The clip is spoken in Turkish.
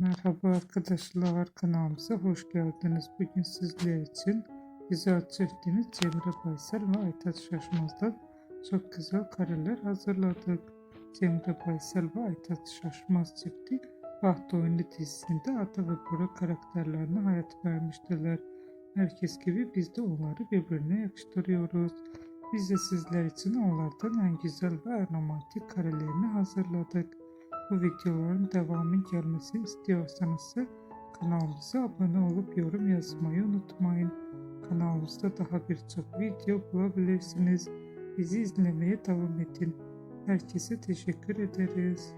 Merhaba arkadaşlar kanalımıza hoş geldiniz. Bugün sizler için güzel çiftiniz Cemre Baysal ve Aytaç Şaşmaz'dan çok güzel kareler hazırladık. Cemre Baysal ve Aytaç Şaşmaz çifti Baht Oyunu dizisinde Ada ve Bora karakterlerine hayat vermiştiler. Herkes gibi biz de onları birbirine yakıştırıyoruz. Biz de sizler için onlardan en güzel ve en romantik karelerini hazırladık. Bu videoların devamı gelmesini istiyorsanız kanalımıza abone olup yorum yazmayı unutmayın. Kanalımızda daha birçok video bulabilirsiniz. Bizi izlemeye devam edin. Herkese teşekkür ederiz.